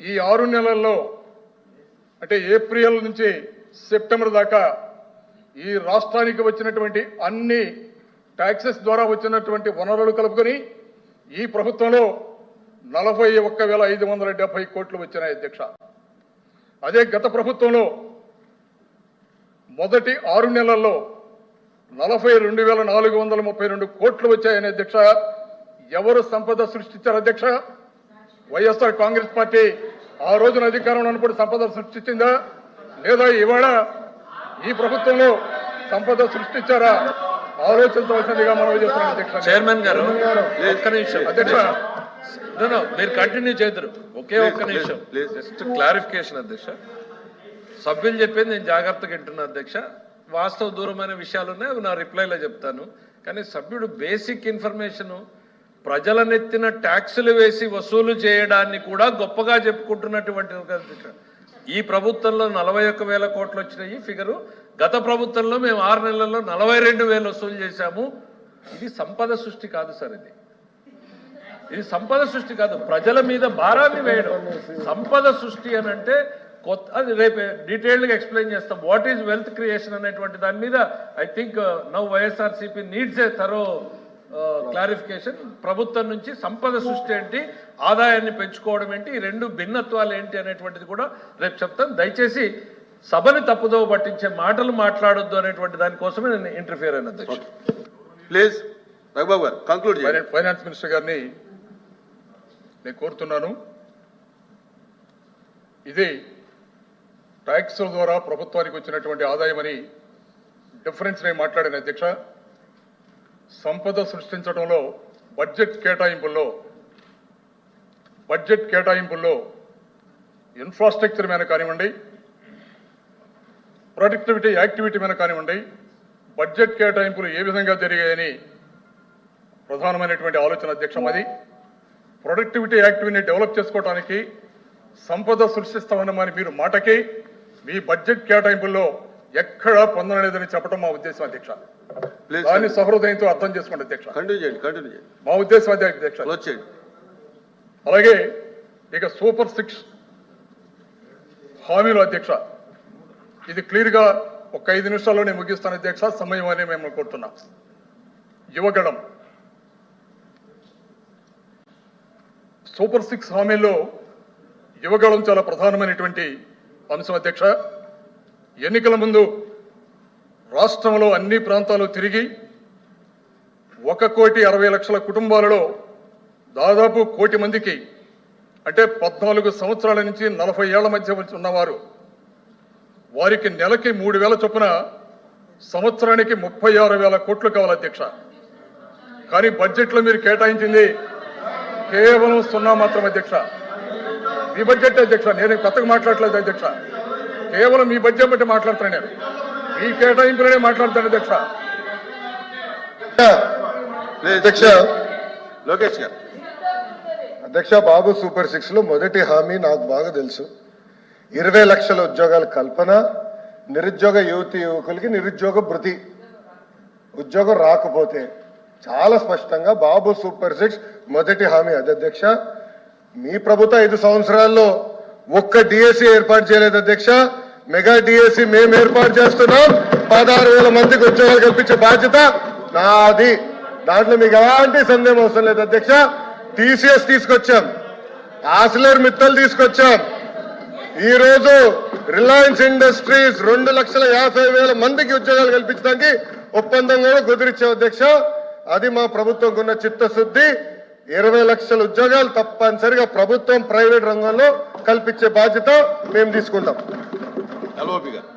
ఈ ఆరు నెలల్లో అంటే ఏప్రిల్ నుంచి సెప్టెంబర్ దాకా ఈ రాష్ట్రానికి వచ్చినటువంటి అన్ని ట్యాక్సెస్ ద్వారా వచ్చినటువంటి వనరులు కలుపుకొని ఈ ప్రభుత్వంలో నలభై ఒక్క వేల ఐదు వందల డెబ్బై కోట్లు వచ్చినాయి అధ్యక్ష. అదే గత ప్రభుత్వంలో మొదటి ఆరు నెలల్లో నలభై రెండు వేల నాలుగు వందల ముప్పై రెండు కోట్లు వచ్చాయని అధ్యక్ష. ఎవరు సంపద సృష్టించారు అధ్యక్ష? వైఎస్ఆర్ కాంగ్రెస్ పార్టీ ఆ రోజున అధికారంలో ఉన్నప్పుడు సంపద సృష్టించిందా? లేదా ఇవాళ ఈ ప్రభుత్వంలో సంపద సృష్టించారా? ఆలోచించవలసిందిగా మనం చేస్తున్నాం అధ్యక్ష. చైర్మన్ గారు ఒక్క నిమిషం. అధ్యక్ష. మీరు కంటిన్యూ చేద్దరు. ఒకే ఒక్క నిమిషం. జస్ట్ క్లారిఫికేషన్ అధ్యక్ష. సభ్యులు చెప్పేది నేను జాగ్రత్తగా వింటున్నా అధ్యక్ష. వాస్తవ దూరమైన విషయాలు ఉన్నాయి అవి నా రిప్లైలో చెప్తాను. కానీ సభ్యుడు బేసిక్ ఇన్ఫర్మేషన్ ప్రజల నెత్తిన ట్యాక్సులు వేసి వసూలు చేయడాన్ని కూడా గొప్పగా చెప్పుకుంటున్నటువంటి ఈ ప్రభుత్వంలో నలభై ఒక్క వేల కోట్లు వచ్చినాయి. ఫిగరు గత ప్రభుత్వంలో మేము ఆరు నెలల్లో నలభై రెండు వేలు వసూలు చేశాము. ఇది సంపద సృష్టి కాదు సార్ ఇది. ఇది సంపద సృష్టి కాదు. ప్రజల మీద భారాన్ని వేయడం. సంపద సృష్టి అని అంటే కొత్త అది రేపు డీటెయిల్డ్గా ఎక్స్ప్లెయిన్ చేస్తాం. వాట్ ఈజ్ వెల్త్ క్రియేషన్ అనేటువంటి దాని మీద I think now YSRCP needs a thorough clarification ప్రభుత్వం నుంచి సంపద సృష్టి ఏంటి? ఆదాయాన్ని పెంచుకోవడం ఏంటి? ఈ రెండు భిన్నత్వాలు ఏంటి అనేటువంటిది కూడా రేపు చెప్తాను దయచేసి సభని తప్పుదోవ పట్టించే మాటలు మాట్లాడొద్దు అనేటువంటి దానికోసమే నేను ఇంటర్ఫియర్ అయిన అధ్యక్షుడు. ప్లీజ్ రఘుబాబు గారు కంక్లూడ్ చేయండి. ఫైనాన్స్ ఫైనాన్స్ మినిస్టర్ గారిని నేను కోరుతున్నాను. ఇది ట్యాక్సుల ద్వారా ప్రభుత్వానికి వచ్చినటువంటి ఆదాయమని డిఫరెన్స్ నేను మాట్లాడిన అధ్యక్ష. సంపద సృష్టించడంలో బడ్జెట్ కేటాయింపుల్లో బడ్జెట్ కేటాయింపుల్లో ఇన్ఫ్రాస్ట్రక్చర్ మీద కానివ్వండి ప్రొడక్టివిటీ యాక్టివిటీ మీద కానివ్వండి బడ్జెట్ కేటాయింపులు ఏ విధంగా జరిగాయని ప్రధానమైనటువంటి ఆలోచన అధ్యక్షం అది. ప్రొడక్టివిటీ యాక్టివిటీని డెవలప్ చేసుకోవడానికి సంపద సృష్టిస్తామన్న మీరు మాటకి. మీ బడ్జెట్ కేటాయింపుల్లో ఎక్కడా పొందలేదని చెప్పడం మా ఉద్దేశం అధ్యక్ష. దాన్ని సహృదయంతో అర్థం చేసుకోండి అధ్యక్ష. కంటిన్యూ చేయండి కంటిన్యూ చేయండి. మా ఉద్దేశం అదే అధ్యక్ష. క్లోజ్ చేయండి అలాగే ఇక సూపర్ సిక్స్ హామీలు అధ్యక్ష. ఇది క్లియర్గా ఒక ఐదు నిమిషాల్లో నేను ముగిస్తాను అధ్యక్ష. సమయం అని మేము కోరుతున్నాం. యువగళం సూపర్ సిక్స్ హామీల్లో యువగళం చాలా ప్రధానమైనటువంటి అంశం అధ్యక్ష. ఎన్నికల ముందు రాష్ట్రంలో అన్ని ప్రాంతాలు తిరిగి ఒక కోటి అరవై లక్షల కుటుంబాలలో దాదాపు కోటి మందికి అంటే పద్నాలుగు సంవత్సరాల నుంచి నలభై ఏళ్ళ మధ్య ఉన్నవారు వారికి నెలకి మూడు వేల చొప్పున సంవత్సరానికి ముప్పై ఆరు వేల కోట్లు కావాలి అధ్యక్ష. కానీ బడ్జెట్లో మీరు కేటాయించింది కేవలం సున్నా మాత్రం అధ్యక్ష. మీ బడ్జెట్ అధ్యక్ష నేను కొత్తగా మాట్లాడలేదు అధ్యక్ష. కేవలం మీ బడ్జెట్ బట్టి మాట్లాడుతున్నాను నేను. మీ కేటాయింపులనే మాట్లాడతాను అధ్యక్ష. అధ్యక్ష లోకేష్ గారు. అధ్యక్ష బాబు సూపర్ సిక్స్లో మొదటి హామీ నాకు బాగా తెలుసు. ఇరవై లక్షల ఉద్యోగాల కల్పన నిరుద్యోగ యువతి యువకులకి నిరుద్యోగ భృతి. ఉద్యోగం రాకపోతే చాలా స్పష్టంగా బాబు సూపర్ సిక్స్ మొదటి హామీ. అది అధ్యక్ష మీ ప్రభుత్వ ఐదు సంవత్సరాల్లో ఒక్క డిఎస్సి ఏర్పాటు చేయలేదు అధ్యక్ష. మెగా డిఎస్సి మేము ఏర్పాటు చేస్తున్నాం. పదహారు వేల మందికి ఉద్యోగాలు కల్పించే బాధ్యత నాది. దాంట్లో మీకు ఎలాంటి సందేహం అవసరం లేదు అధ్యక్ష. టీసీఎస్ తీసుకొచ్చాం. ఆసిలర్ మిత్తల్ తీసుకొచ్చాం. ఈ రోజు రిలయన్స్ ఇండస్ట్రీస్ రెండు లక్షల యాభై వేల మందికి ఉద్యోగాలు కల్పించడానికి ఒప్పందం కూడా కుదిరిచ్చాం అధ్యక్ష. అది మా ప్రభుత్వం ఉన్న చిత్తశుద్ధి. ఇరవై లక్షల ఉద్యోగాలు తప్పనిసరిగా ప్రభుత్వం ప్రైవేట్ రంగంలో కల్పించే బాధ్యత మేము తీసుకుంటాం. ఎల్ఓపి గారు